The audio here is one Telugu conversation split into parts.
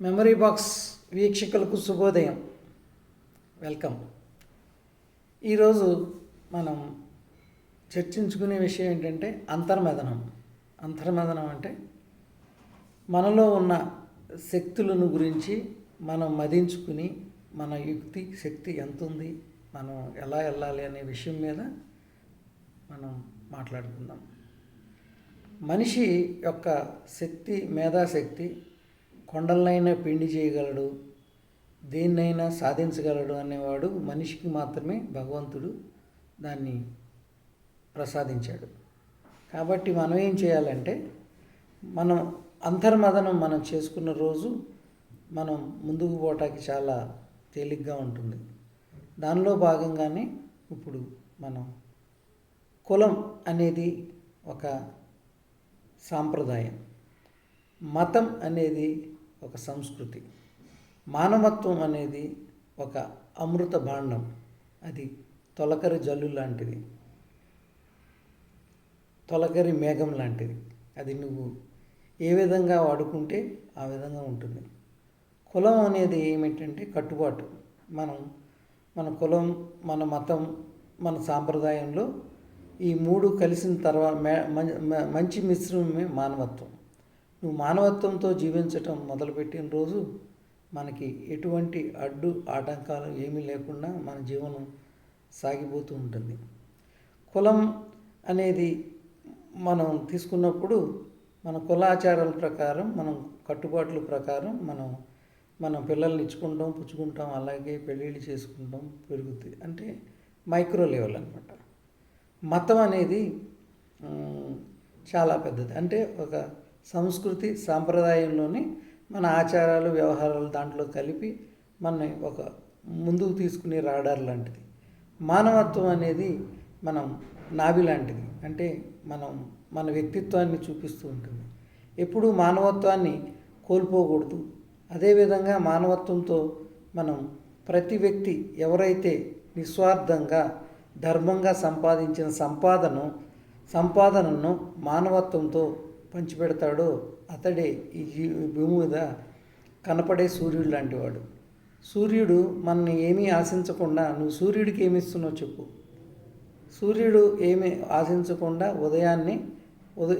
మెమరీ బాక్స్ వీక్షకులకు శుభోదయం. వెల్కమ్. ఈరోజు మనం చర్చించుకునే విషయం ఏంటంటే అంతర్మదనం. అంతర్మదనం అంటే మనలో ఉన్న శక్తులను గురించి మనం మదించుకుని మన యుక్తి శక్తి ఎంత ఉంది మనం ఎలా వెళ్ళాలి అనే విషయం మీద మనం మాట్లాడుకుందాం. మనిషి యొక్క శక్తి మేధాశక్తి కొండలనైనా పిండి చేయగలడు దేన్నైనా సాధించగలడు అనేవాడు మనిషికి మాత్రమే భగవంతుడు దాన్ని ప్రసాదించాడు. కాబట్టి మనం ఏం చేయాలంటే మనం అంతర్మదనం మనం చేసుకున్న రోజు మనం ముందుకు పోవటానికి చాలా తేలిగ్గా ఉంటుంది. దానిలో భాగంగానే ఇప్పుడు మనం కులం అనేది ఒక సాంప్రదాయం. మతం అనేది ఒక సంస్కృతి. మానవత్వం అనేది ఒక అమృత భాండం. అది తొలకరి జల్లు లాంటిది. తొలకరి మేఘం లాంటిది. అది నువ్వు ఏ విధంగా వాడుకుంటే ఆ విధంగా ఉంటుంది. కులం అనేది ఏమిటంటే కట్టుబాటు. మనం మన కులం మన మతం మన సాంప్రదాయంలో ఈ మూడు కలిసిన తర్వాత మంచి మిశ్రమమే మానవత్వం. నువ్వు మానవత్వంతో జీవించటం మొదలుపెట్టిన రోజు మనకి ఎటువంటి అడ్డు ఆటంకాలు ఏమీ లేకుండా మన జీవనం సాగిపోతూ ఉంటుంది. కులం అనేది మనం తీసుకున్నప్పుడు మన కులాచారాల ప్రకారం మనం కట్టుబాట్ల ప్రకారం మనం మన పిల్లల్ని ఇచ్చుకుంటాం పుచ్చుకుంటాం అలాగే పెళ్ళిళ్ళు చేసుకుంటాం పెరుగుతుంది అంటే మైక్రో లెవెల్ అనమాట మతం అనేది చాలా పెద్దది. అంటే ఒక సంస్కృతి సాంప్రదాయంలోని మన ఆచారాలు వ్యవహారాలు దాంట్లో కలిపి మన ఒక ముందుకు తీసుకునే రాడార్ లాంటిది. మానవత్వం అనేది మనం నాభి లాంటిది. అంటే మనం మన వ్యక్తిత్వాన్ని చూపిస్తూ ఉంటుంది. ఎప్పుడూ మానవత్వాన్ని కోల్పోకూడదు. అదేవిధంగా మానవత్వంతో మనం ప్రతి వ్యక్తి ఎవరైతే నిస్వార్థంగా ధర్మంగా సంపాదించిన సంపాదన సంపాదనను మానవత్వంతో పంచిపెడతాడో అతడే ఈ భూమి మీద కనపడే సూర్యుడు లాంటివాడు. సూర్యుడు మనని ఏమీ ఆశించకుండా నువ్వు సూర్యుడికి ఏమిస్తున్నావు చెప్పు. సూర్యుడు ఏమి ఆశించకుండా ఉదయాన్నే ఉద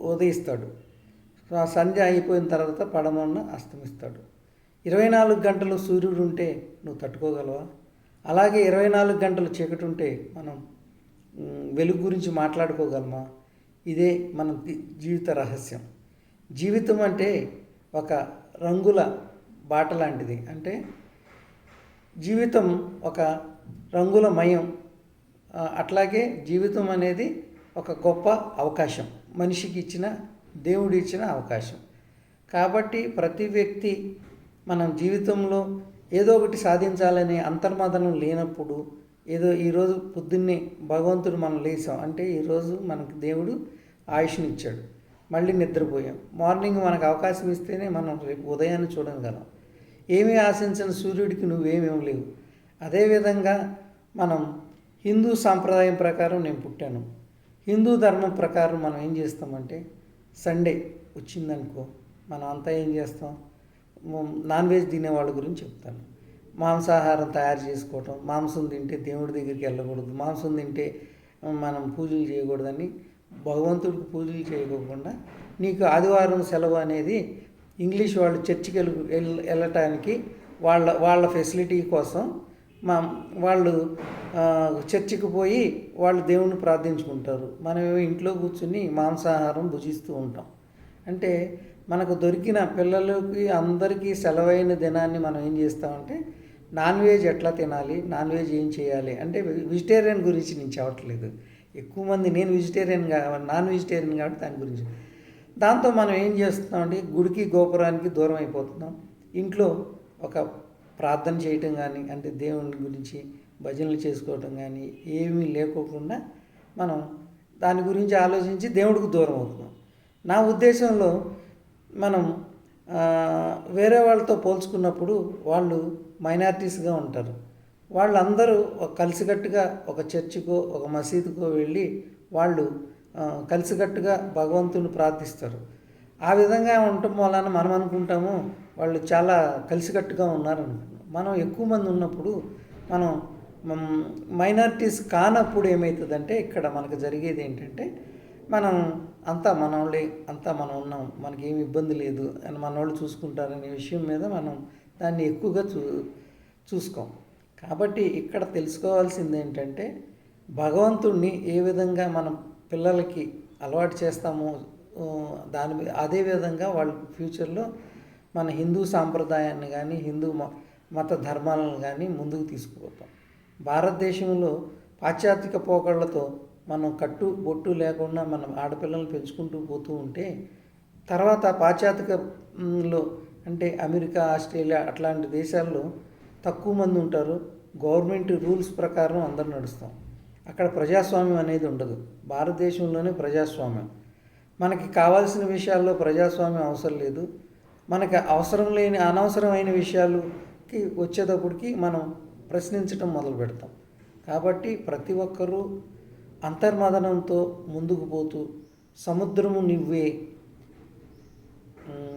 ఉదయిస్తాడు. సంధ్య అయిపోయిన తర్వాత పడమన్న అస్తమిస్తాడు. ఇరవై నాలుగు గంటలు సూర్యుడు ఉంటే నువ్వు తట్టుకోగలవా? అలాగే ఇరవై నాలుగు గంటలు చీకటి ఉంటే మనం వెలుగు గురించి మాట్లాడుకోగలమా? ఇదే మన జీవిత రహస్యం. జీవితం అంటే ఒక రంగుల బాట లాంటిది అంటే జీవితం ఒక రంగుల మయం. అట్లాగే జీవితం అనేది ఒక గొప్ప అవకాశం. మనిషికి ఇచ్చిన దేవుడు ఇచ్చిన అవకాశం. కాబట్టి ప్రతి వ్యక్తి మనం జీవితంలో ఏదో ఒకటి సాధించాలనే అంతర్మదనం లేనప్పుడు ఏదో ఈరోజు పొద్దున్నే భగవంతుడు మనం లేసాం అంటే ఈరోజు మనకు దేవుడు ఆయుష్నిచ్చాడు. మళ్ళీ నిద్రపోయాం. మార్నింగ్ మనకు అవకాశం ఇస్తేనే మనం రేపు ఉదయాన్ని చూడగలం. ఏమీ ఆశించిన సూర్యుడికి నువ్వేమేమి లేవు అదేవిధంగా మనం హిందూ సాంప్రదాయం ప్రకారం నేను పుట్టాను. హిందూ ధర్మం ప్రకారం మనం ఏం చేస్తామంటే సండే వచ్చిందనుకో మనం అంతా ఏం చేస్తాం? నాన్ వెజ్ తినే వాళ్ళ గురించి చెప్తాను. మాంసాహారం తయారు చేసుకోవటం మాంసం తింటే దేవుడి దగ్గరికి వెళ్ళకూడదు మాంసం తింటే మనం పూజలు చేయకూడదని భగవంతుడికి పూజలు చేయకోకుండా నీకు ఆదివారం సెలవు అనేది ఇంగ్లీష్ వాళ్ళు చర్చికి వెళ్ళ వెళ్ళటానికి వాళ్ళ వాళ్ళ ఫెసిలిటీ కోసం మా వాళ్ళు చర్చికి పోయి వాళ్ళు దేవుణ్ణి ప్రార్థించుకుంటారు. మనం ఇంట్లో కూర్చుని మాంసాహారం భుజిస్తూ ఉంటాం. అంటే మనకు దొరికిన పిల్లలకి అందరికీ సెలవైన దినాన్ని మనం ఏం చేస్తామంటే నాన్ వెజ్ ఎట్లా తినాలి నాన్ వెజ్ ఏం చేయాలి అంటే వెజిటేరియన్ గురించి నేను చెప్పట్లేదు. ఎక్కువ మంది నేను వెజిటేరియన్ నాన్ వెజిటేరియన్ కాబట్టి దాని గురించి. దాంతో మనం ఏం చేస్తున్నామంటే గుడికి గోపురానికి దూరం అయిపోతున్నాం. ఇంట్లో ఒక ప్రార్థన చేయటం కానీ అంటే దేవుని గురించి భజనలు చేసుకోవటం కానీ ఏమీ లేకోకుండా మనం దాని గురించి ఆలోచించి దేవుడికి దూరం అవుతున్నాం. నా ఉద్దేశంలో మనం వేరే వాళ్ళతో పోల్చుకున్నప్పుడు వాళ్ళు మైనారిటీస్గా ఉంటారు. వాళ్ళందరూ ఒక కలిసికట్టుగా ఒక చర్చికో ఒక మసీదుకో వెళ్ళి వాళ్ళు కలిసికట్టుగా భగవంతుని ప్రార్థిస్తారు. ఆ విధంగా ఉండటం వలన మనం అనుకుంటాము వాళ్ళు చాలా కలిసికట్టుగా ఉన్నారు అనుకుంటాం మనం ఎక్కువ మంది ఉన్నప్పుడు మనం మైనారిటీస్ కానప్పుడు ఏమవుతుందంటే ఇక్కడ మనకు జరిగేది ఏంటంటే మనం అంతా మనోళ్ళే అంతా మనం ఉన్నాం మనకి ఏమి ఇబ్బంది లేదు అని మనోళ్ళు చూసుకుంటారనే విషయం మీద మనం దాన్ని ఎక్కువగా చూ చూసుకోం. కాబట్టి ఇక్కడ తెలుసుకోవాల్సింది ఏంటంటే భగవంతుణ్ణి ఏ విధంగా మనం పిల్లలకి అలవాటు చేస్తామో దాని మీద అదే విధంగా వాళ్ళు ఫ్యూచర్లో మన హిందూ సాంప్రదాయాన్ని కానీ హిందూ మ- మత ధర్మాలను కానీ ముందుకు తీసుకుపోతాం. భారతదేశంలో పాశ్చాత్యక పోకళ్ళతో మనం కట్టు బొట్టు లేకుండా మనం ఆడపిల్లల్ని పెంచుకుంటూ పోతూ ఉంటే తర్వాత పాశ్చాత్యకలో అంటే అమెరికా ఆస్ట్రేలియా అట్లాంటి దేశాల్లో తక్కువ మంది ఉంటారు. గవర్నమెంట్ రూల్స్ ప్రకారం అందరు నడుస్తాం. అక్కడ ప్రజాస్వామ్యం అనేది ఉండదు. భారతదేశంలోనే ప్రజాస్వామ్యం. మనకి కావాల్సిన విషయాల్లో ప్రజాస్వామ్యం అవసరం లేదు. మనకి అవసరం లేని అనవసరమైన విషయాలకి వచ్చేటప్పటికి మనం ప్రశ్నించడం మొదలు పెడతాం. కాబట్టి ప్రతి ఒక్కరూ అంతర్మదనంతో ముందుకు పోతూ సముద్రము నువ్వే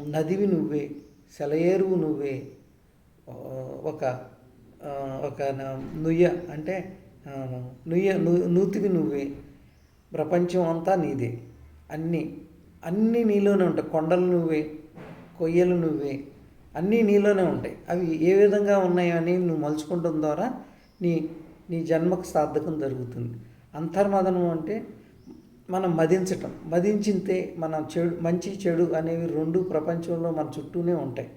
నదివి నువ్వే సెలయేరువు నువ్వే ఒక ఒక నుయ్య అంటే నుయ్య ను- నూతివి నువ్వే. ప్రపంచం అంతా నీదే. అన్నీ అన్నీ నీలోనే ఉంటాయి. కొండలు నువ్వే కొయ్యలు నువ్వే అన్నీ నీలోనే ఉంటాయి. అవి ఏ విధంగా ఉన్నాయని నువ్వు మలుచుకుంటం ద్వారా నీ నీ జన్మకు సార్థకం జరుగుతుంది. అంతర్మదనం అంటే మనం మదించటం. మదించితే మనం చెడు మంచి చెడు అనేవి రెండు ప్రపంచంలో మన చుట్టూనే ఉంటాయి.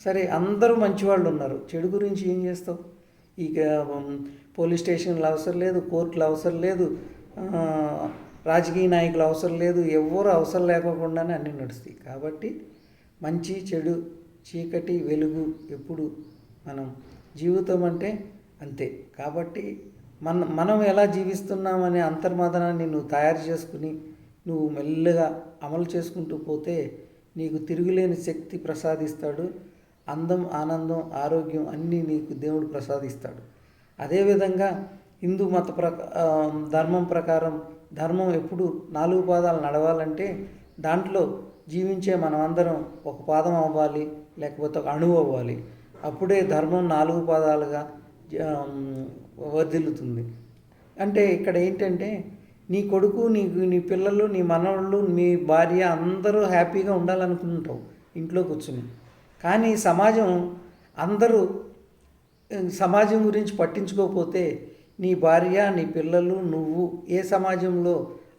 సరే అందరూ మంచివాళ్ళు ఉన్నారు. చెడు గురించి ఏం చేస్తావు? ఇక పోలీస్ స్టేషన్లు అవసరం లేదు కోర్టులు అవసరం లేదు రాజకీయ నాయకులు అవసరం లేదు ఎవరు అవసరం లేకోకుండానే అన్నీ నడుస్తాయి. కాబట్టి మంచి చెడు చీకటి వెలుగు ఎప్పుడు మనం జీవితం అంటే అంతే. కాబట్టి మన మనం ఎలా జీవిస్తున్నామనే అంతర్మదనాన్ని నువ్వు తయారు చేసుకుని నువ్వు మెల్లగా అమలు చేసుకుంటూ పోతే నీకు తిరుగులేని శక్తి ప్రసాదిస్తాడు అందం ఆనందం ఆరోగ్యం అన్నీ నీకు దేవుడు ప్రసాదిస్తాడు. అదేవిధంగా హిందూ మత ప్రకా ధర్మం ప్రకారం ధర్మం ఎప్పుడు నాలుగు పాదాలు నడవాలంటే దాంట్లో జీవించే మనమందరం ఒక పాదం అవ్వాలి లేకపోతే ఒక అణువు అవ్వాలి. అప్పుడే ధర్మం నాలుగు పాదాలుగా జ- వర్ధిల్లుతుంది. అంటే ఇక్కడ ఏంటంటే నీ కొడుకు నీ నీ పిల్లలు నీ మనవాళ్ళు నీ భార్య అందరూ హ్యాపీగా ఉండాలనుకుంటావు ఇంట్లో కూర్చుని. కానీ సమాజం అందరూ సమాజం గురించి పట్టించుకోకపోతే నీ భార్య నీ పిల్లలు నువ్వు ఏ సమాజంలో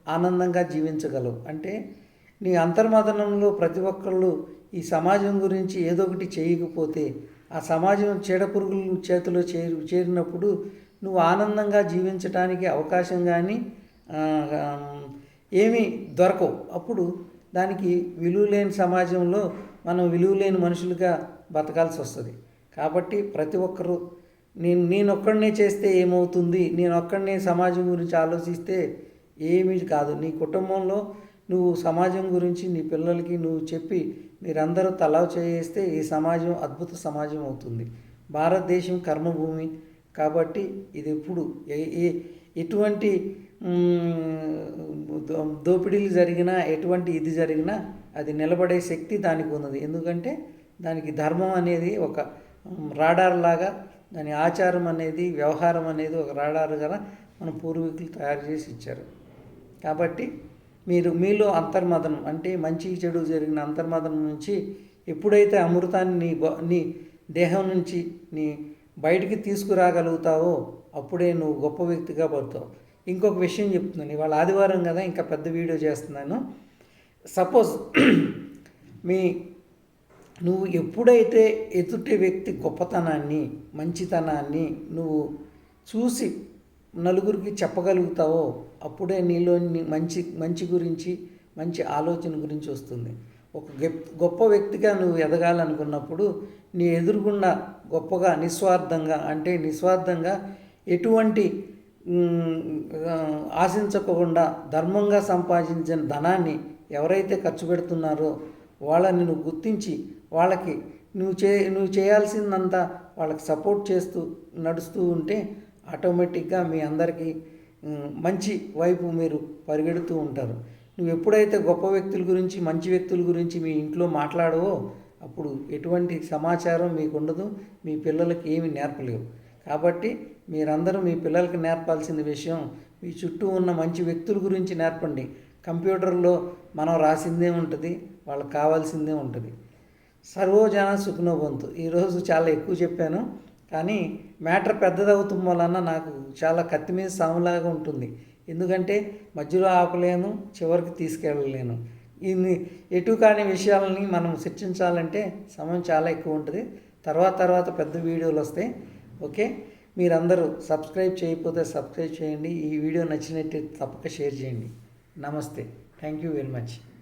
ఆనందంగా జీవించగలవు? అంటే నీ అంతర్మదనంలో ప్రతి ఒక్కళ్ళు ఈ సమాజం గురించి ఏదో ఒకటి చేయకపోతే ఆ సమాజం చీడపురుగుల చేతిలో చేరి చేరినప్పుడు నువ్వు ఆనందంగా జీవించడానికి అవకాశం కానీ ఏమీ దొరకవు. అప్పుడు దానికి విలువ లేని సమాజంలో మనం విలువ లేని మనుషులుగా బతకాల్సి వస్తుంది. కాబట్టి ప్రతి ఒక్కరూ నేను నేనొక్కడనే చేస్తే ఏమవుతుంది? నేను ఒక్కడనే సమాజం గురించి ఆలోచిస్తే ఏమీ కాదు. నీ కుటుంబంలో నువ్వు సమాజం గురించి నీ పిల్లలకి నువ్వు చెప్పి మీరందరూ తలా చేస్తే ఈ సమాజం అద్భుత సమాజం అవుతుంది. భారతదేశం కర్మభూమి. కాబట్టి ఇది ఎప్పుడు ఏ- ఎటువంటి దోపిడీలు జరిగినా ఎటువంటి ఇది జరిగినా అది నిలబడే శక్తి దానికి ఉన్నది. ఎందుకంటే దానికి ధర్మం అనేది ఒక రాడార్ లాగా దాని ఆచారం అనేది వ్యవహారం అనేది ఒక రాడార్ కదా మన పూర్వీకులు తయారు చేసి ఇచ్చారు. కాబట్టి మీరు మీలో అంతర్మదనం అంటే మంచి చెడు జరిగిన అంతర్మదనం నుంచి ఎప్పుడైతే అమృతాన్ని నీ నీ దేహం నుంచి నీ బయటికి తీసుకురాగలుగుతావో అప్పుడే నువ్వు గొప్ప వ్యక్తిగా పడతావు. ఇంకొక విషయం చెప్తున్నాను. ఇవాళ ఆదివారం కదా ఇంకా పెద్ద వీడియో చేస్తున్నాను. సపోజ్ మీ నువ్వు ఎప్పుడైతే ఎదుటి వ్యక్తి గొప్పతనాన్ని మంచితనాన్ని నువ్వు చూసి నలుగురికి చెప్పగలుగుతావో అప్పుడే నీలోని మంచి మంచి గురించి మంచి ఆలోచన గురించి వస్తుంది. ఒక గెప్- గొప్ప వ్యక్తిగా నువ్వు ఎదగాలనుకున్నప్పుడు నీ ఎదురుగుండా గొప్పగా నిస్వార్థంగా అంటే నిస్వార్థంగా ఎటువంటి ఆశించకుండా ధర్మంగా సంపాదించిన ధనాన్ని ఎవరైతే ఖర్చు పెడుతున్నారో వాళ్ళని నువ్వు గుర్తించి వాళ్ళకి నువ్వు చే నువ్వు చేయాల్సిందంతా వాళ్ళకి సపోర్ట్ చేస్తూ నడుస్తూ ఉంటే ఆటోమేటిక్గా మీ అందరికీ మంచి వైపు మీరు పరిగెడుతూ ఉంటారు. నువ్వు ఎప్పుడైతే గొప్ప వ్యక్తుల గురించి మంచి వ్యక్తుల గురించి మీ ఇంట్లో మాట్లాడవో అప్పుడు ఎటువంటి సమాచారం మీకు ఉండదు మీ పిల్లలకి ఏమి నేర్పలేవు. కాబట్టి మీరందరూ మీ పిల్లలకి నేర్పాల్సిన విషయం మీ చుట్టూ ఉన్న మంచి వ్యక్తుల గురించి నేర్పండి. కంప్యూటర్లో మనం రాసిందే ఉంటుంది వాళ్ళకి కావాల్సిందే ఉంటుంది. సర్వోజన సుఖనోబంతు ఈరోజు చాలా ఎక్కువ చెప్పాను కానీ మ్యాటర్ పెద్దదవుతుంది వలన నాకు చాలా కత్తి మీద సాములాగా ఉంటుంది. ఎందుకంటే మధ్యలో ఆపలేను చివరికి తీసుకెళ్ళలేను. ఇన్ని ఎటు కాని విషయాలని మనం చర్చించాలంటే సమయం చాలా ఎక్కువ ఉంటుంది. తర్వాత తర్వాత పెద్ద వీడియోలు వస్తాయి. ఓకే? మీరందరూ సబ్స్క్రైబ్ చేయకపోతే సబ్స్క్రైబ్ చేయండి. ఈ వీడియో నచ్చినట్టు తప్పక షేర్ చేయండి. నమస్తే. Thank you very much.